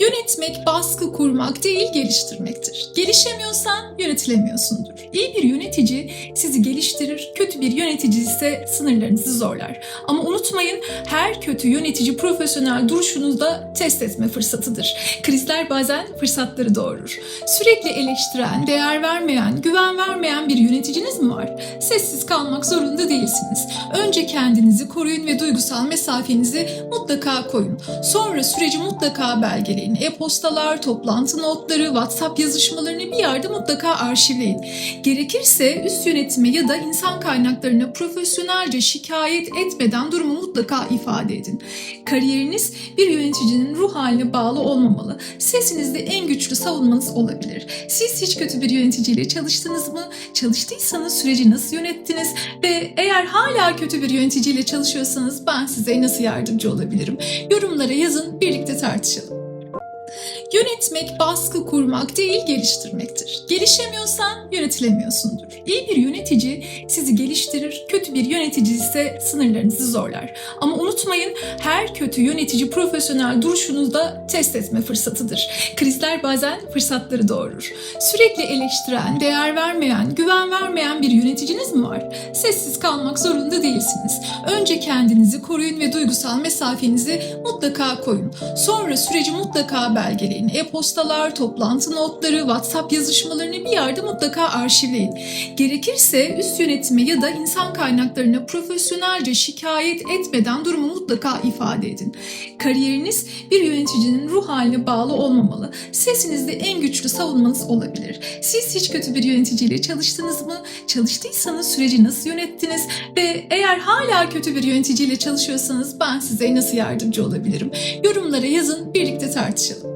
Yönetmek baskı kurmak değil geliştirmektir. Gelişemiyorsan yönetilemiyorsundur. İyi bir yönetici sizi geliştirir, kötü bir yönetici ise sınırlarınızı zorlar. Ama unutmayın her kötü yönetici profesyonel duruşunuzda test etme fırsatıdır. Krizler bazen fırsatları doğurur. Sürekli eleştiren, değer vermeyen, güven vermeyen bir yöneticiniz mi var? Sessiz kalmak zorunda değilsiniz. Önce kendinizi koruyun ve duygusal mesafenizi mutlaka koyun. Sonra süreci mutlaka belgeleyin. E-postalar, toplantı notları, WhatsApp yazışmalarını bir yerde mutlaka arşivleyin. Gerekirse üst yönetime ya da insan kaynaklarına profesyonelce şikayet etmeden durumu mutlaka ifade edin. Kariyeriniz bir yöneticinin ruh haline bağlı olmamalı. Sesinizde en güçlü savunmanız olabilir. Siz hiç kötü bir yöneticiyle çalıştınız mı? Çalıştıysanız süreci nasıl yönettiniz? Ve eğer hala kötü bir yöneticiyle çalışıyorsanız ben size nasıl yardımcı olabilirim? Yorumlara yazın, birlikte tartışalım. Yönetmek baskı kurmak değil geliştirmektir. Gelişemiyorsan yönetilemiyorsundur. İyi bir yönetici sizi geliştirir, kötü bir yönetici ise sınırlarınızı zorlar. Ama unutmayın her kötü yönetici profesyonel duruşunuzda test etme fırsatıdır. Krizler bazen fırsatları doğurur. Sürekli eleştiren, değer vermeyen, güven vermeyen bir yöneticiniz mi var? Sessiz kalmak zorunda değilsiniz. Önce kendinizi koruyun ve duygusal mesafenizi mutlaka koyun. Sonra süreci mutlaka belgeleyin. E-postalar, toplantı notları, WhatsApp yazışmalarını bir yerde mutlaka arşivleyin. Gerekirse üst yönetime ya da insan kaynaklarına profesyonelce şikayet etmeden durumu mutlaka ifade edin. Kariyeriniz bir yöneticinin ruh haline bağlı olmamalı. Sesinizde en güçlü savunmanız olabilir. Siz hiç kötü bir yöneticiyle çalıştınız mı? Çalıştıysanız süreci nasıl yönettiniz? Ve eğer hala kötü bir yöneticiyle çalışıyorsanız ben size nasıl yardımcı olabilirim? Yorumlara yazın, birlikte tartışalım.